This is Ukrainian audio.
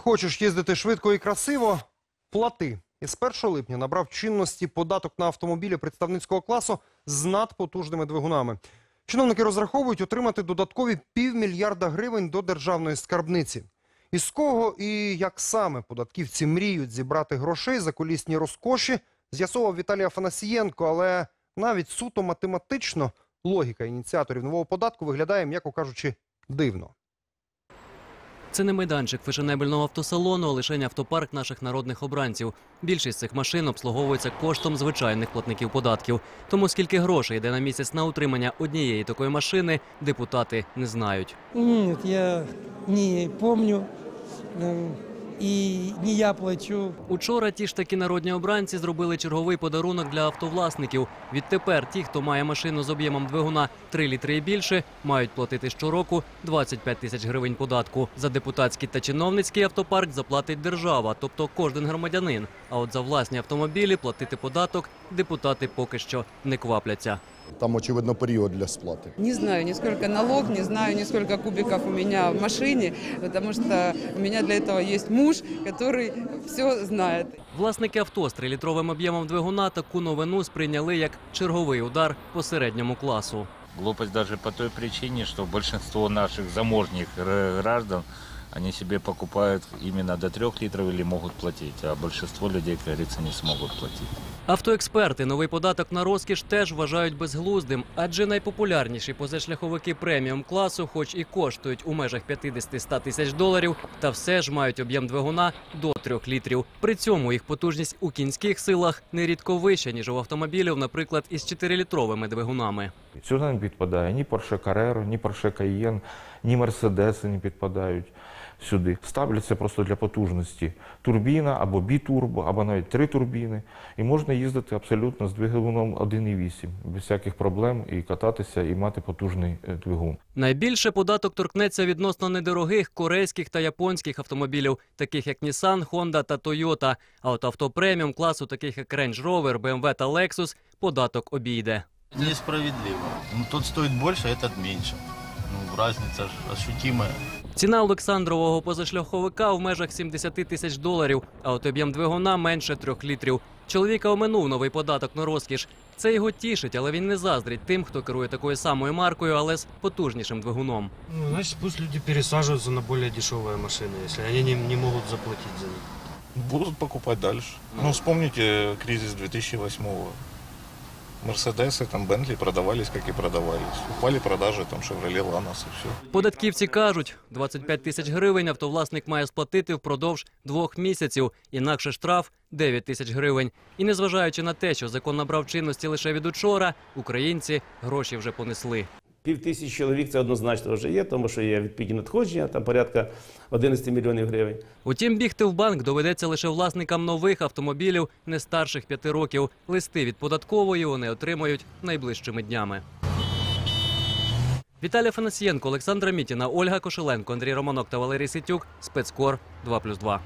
Хочеш їздити швидко і красиво? Плати. Із 1 липня набрав чинності податок на автомобілі представницького класу з надпотужними двигунами. Чиновники розраховують отримати додаткові півмільярда гривень до державної скарбниці. Із кого і як саме податківці мріють зібрати грошей за колісні розкоші, з'ясовував Віталій Афанасієнко, але навіть суто математично логіка ініціаторів нового податку виглядає, м'яко кажучи, дивно. Це не майданчик фешенебельного автосалону, а лише автопарк наших народних обранців. Більшість цих машин обслуговується коштом звичайних платників податків. Тому скільки грошей йде на місяць на утримання однієї такої машини, депутати не знають. Ні, я не помню. э, Не я плачу. Учора ті ж такі народні обранці зробили черговий подарунок для автовласників. Відтепер ті, хто має машину з об'ємом двигуна 3 літри і більше, мають платити щороку 25 тисяч гривень податку. За депутатський та чиновницький автопарк заплатить держава, тобто кожен громадянин. А от за власні автомобілі платити податок депутати поки що не квапляться. Там, очевидно, період для сплати. Не знаю ни сколько налог, не знаю ни сколько кубиков у меня в машине, потому что у меня для этого есть муж, который все знает. Власники авто з трилітровим об'ємом двигуна таку новину сприйняли як черговий удар по середньому класу. Глупость даже по той причине, что большинство наших заможних р- граждан, они себе покупают именно до трех литров или могут платить, а большинство людей, как говорится, не смогут платить. Автоексперти новий податок на розкіш теж вважають безглуздим, адже найпопулярніші позашляховики преміум класу, хоч і коштують у межах 50-100 тисяч доларів, та все ж мають об'єм двигуна до 3 літрів. При цьому їх потужність у кінських силах нерідко вища, ніж у автомобілів, наприклад, із 4-літровими двигунами. Сюди не підпадає ні Porsche Carrera, ні Porsche Cayenne, ні Mercedes не підпадають сюди. Ставляться просто для потужності турбіна або бітурбо, або навіть три турбіни. І можна їздити абсолютно з двигуном 1,8, без всяких проблем і кататися, і мати потужний е, двигун. Найбільше податок торкнеться відносно недорогих корейських та японських автомобілів, таких як Nissan, Honda та Toyota. А от авто преміум класу, таких як Range Rover, BMW та Lexus, податок обійде. Несправедливо. Ну, тот стоит больше, а этот меньше. Ну, разница ж ощутимая. Ціна Олександрового позашляховика в межах 70 тисяч доларів, а от об'єм двигуна менше трьох літрів. Чоловіка оминув новий податок на розкіш. Це його тішить, але він не заздрить тим, хто керує такою самою маркою, але з потужнішим двигуном. Ну, значит, пусть люди пересаживаются на более дешевые машины, если они не, не могут заплатить за них. Будут покупать дальше. Ну, вспомните кризис 2008-го. Мерседесы, там, Бентлі продавались, как і продавались. Упали продажі там, Шевролі, Ланос і все. Податківці кажуть, 25 тисяч гривень автовласник має сплатити впродовж двох місяців, інакше штраф 9 тисяч гривень. І незважаючи на те, що закон набрав чинності лише від учора, українці гроші вже понесли. Пів тисячі чоловік це однозначно вже є, тому що є відповідні надходження, там порядка 11 мільйонів гривень. Утім, бігти в банк доведеться лише власникам нових автомобілів не старших п'яти років. Листи від податкової вони отримають найближчими днями. Віталій Фанасієнко, Олександра Мітіна, Ольга Кошеленко, Андрій Романок та Валерій Ситюк. Спецкор 2+,2.